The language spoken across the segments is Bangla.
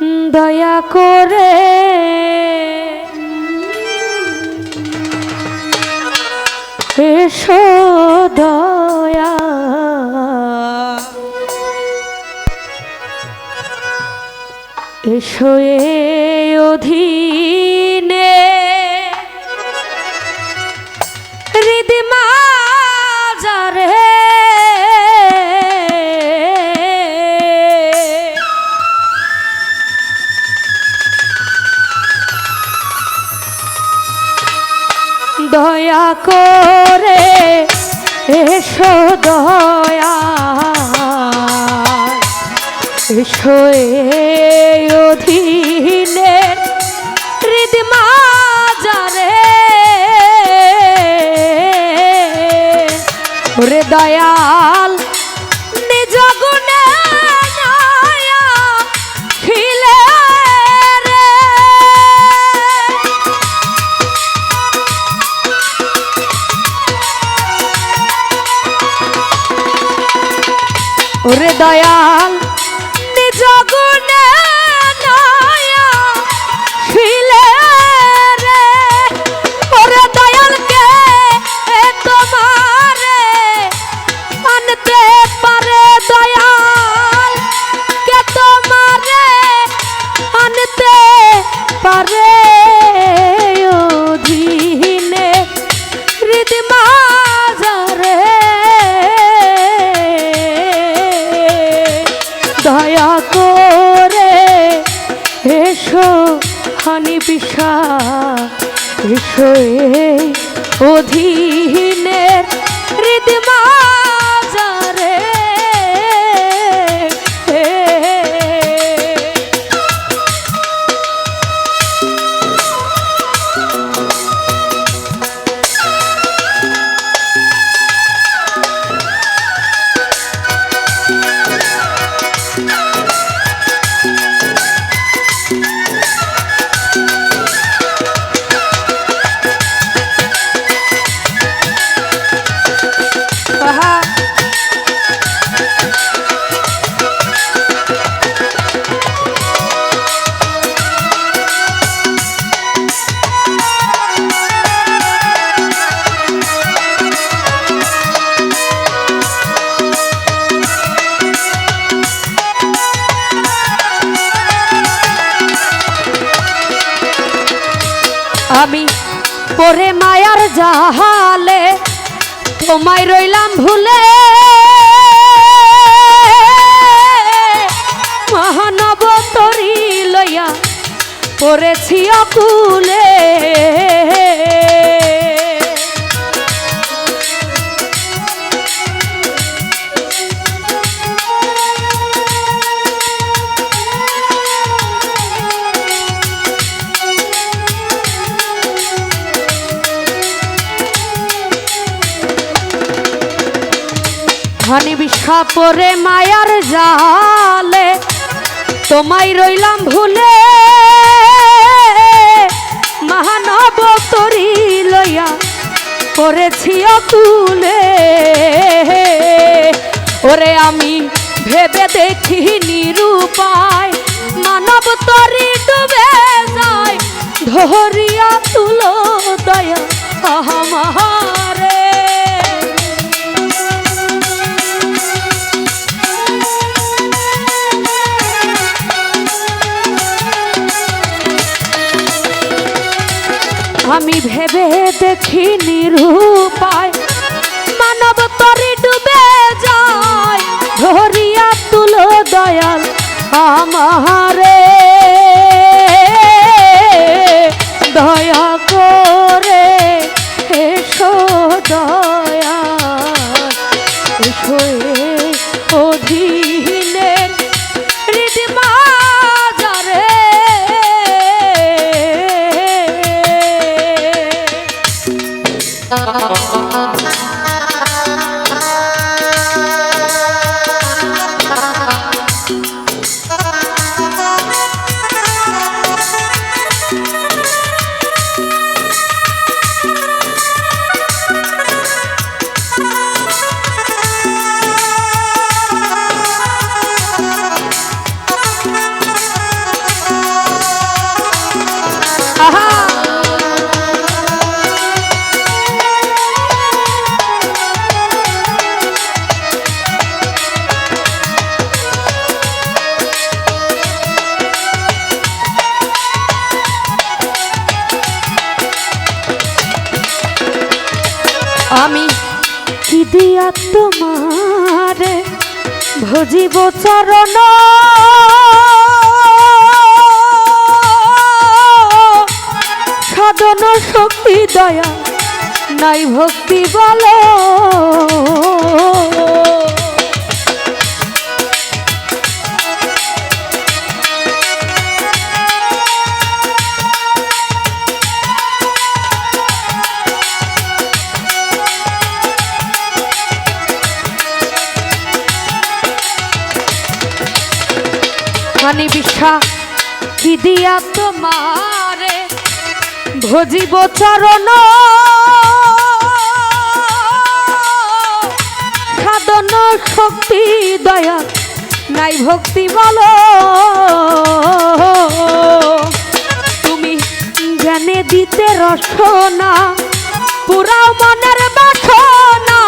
দয়া করে। এসো দয়া। এসো এ অধীনে। এসো দয়া এসো এই হৃদমাজারে। ওরে দয়াল অধীনের পরে মায়ার জাহালে তোমায় রইলাম ভুলে। মহানব তরি লইয়া পড়েছি অকুলে পরে মায়ার জালে, তোমায় রইলাম ভুলে। মহানব তরি লইয়া করেছি অকুলে ওরে আমি ভেবে দেখি নিরূপায় মানব তরি ডুবে যায়, ধরিয়া তুলো দয়া। আহামারে দেখি নিরূপায়। মানব তরি ডুবে যায় ধরিয়া তুলো দয়াল। আমারে তোমারে ভজিব চরণ। সাধন শক্তি দয়া নাই ভক্তি বলো। হানি বিশ্বাস কি দিয়া তোমারে ভজিব চরণ? সাধন শক্তি, দয়া নাই ভক্তি বলো। তুমি জ্ঞানে দিতে রসনা, পুরাও মনের বাসনা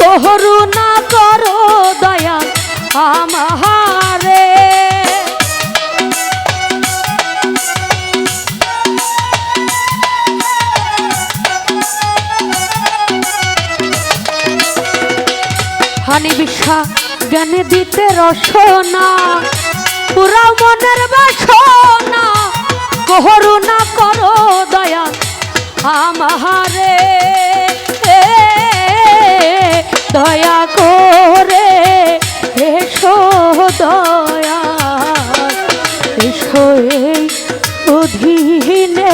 করুণা হানি বিশ্বা জ্ঞানে দিতে রসনা পুরা মনের বাসনা। করুণা করো দয়া আমারে দয়া করে এসো দয়া। এসো এই অধীনে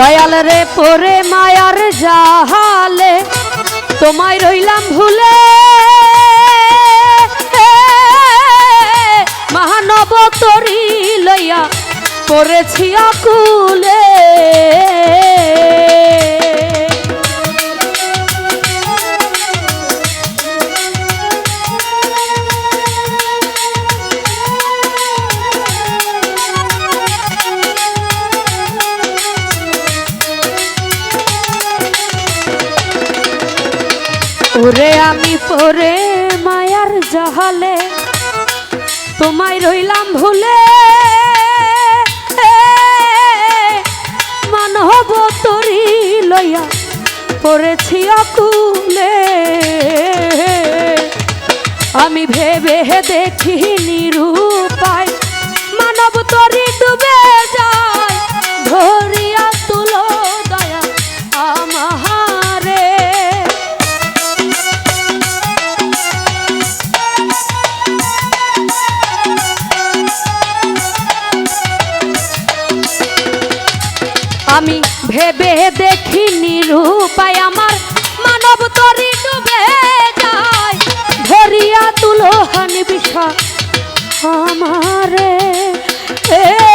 দয়াল রে পরে মায়ার জাহালে তোমায় রইলাম ভুলে। মহানব তরি লইয়া পড়েছি আকুলে। ওরে আমি পরে মায়ার জহলে, তোমায় রইলাম ভুলে। মানব তরি লইয়া, পড়েছি অকুলে। আমি ভেবে দেখি নিরূপায় আমি ভেবে দেখি নিরূপায় আমার মানব তরি ডুবে যায়। ধরিয়া তুলো হানি বিষা আমারে। এ,